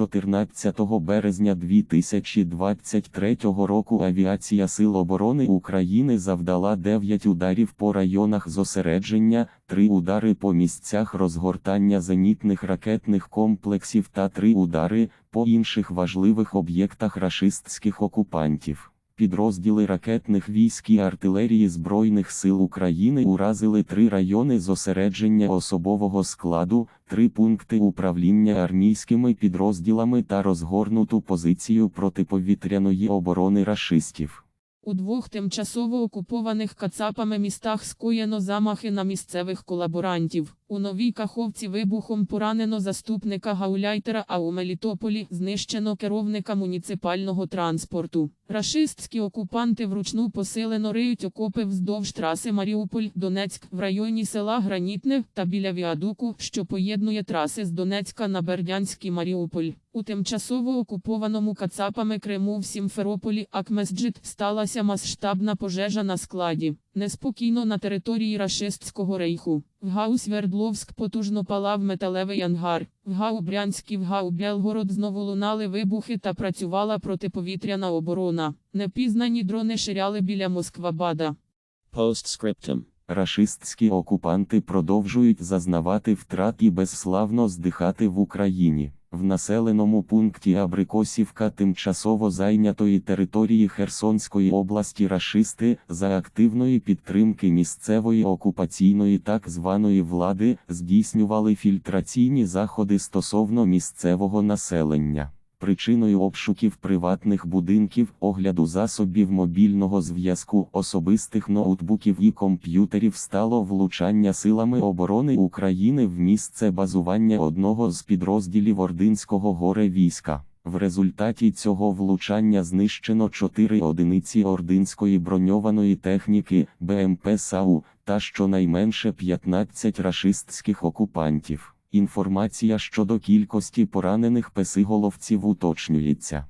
14 березня 2023 року авіація Сил оборони України завдала 9 ударів по районах зосередження, 3 удари по місцях розгортання зенітних ракетних комплексів та 3 удари по інших важливих об'єктах рашистських окупантів. Підрозділи ракетних військ і артилерії Збройних сил України уразили три райони зосередження особового складу, три пункти управління армійськими підрозділами та розгорнуту позицію протиповітряної оборони рашистів. У двох тимчасово окупованих кацапами містах скоєно замахи на місцевих колаборантів. У Новій Каховці вибухом поранено заступника гауляйтера, а у Мелітополі знищено керівника муніципального транспорту. Рашистські окупанти вручну посилено риють окопи вздовж траси Маріуполь-Донецьк в районі села Гранітне та біля Віадуку, що поєднує траси з Донецька на Бердянський Маріуполь. У тимчасово окупованому кацапами Криму в Сімферополі Акмесджит сталася масштабна пожежа на складі. Неспокійно на території рашистського рейху. В ГАУ Свердловськ потужно палав металевий ангар. В ГАУ Брянськ і в ГАУ Белгород знову лунали вибухи та працювала протиповітряна оборона. Непізнані дрони ширяли біля Москвабада. Postscriptum. Рашистські окупанти продовжують зазнавати втрат і безславно здихати в Україні. В населеному пункті Абрикосівка тимчасово зайнятої території Херсонської області рашисти за активної підтримки місцевої окупаційної так званої влади здійснювали фільтраційні заходи стосовно місцевого населення. Причиною обшуків приватних будинків, огляду засобів мобільного зв'язку, особистих ноутбуків і комп'ютерів стало влучання силами оборони України в місце базування одного з підрозділів Ординського горе війська. В результаті цього влучання знищено 4 одиниці ординської броньованої техніки БМП САУ та щонайменше 15 рашистських окупантів. Інформація щодо кількості поранених песиголовців уточнюється.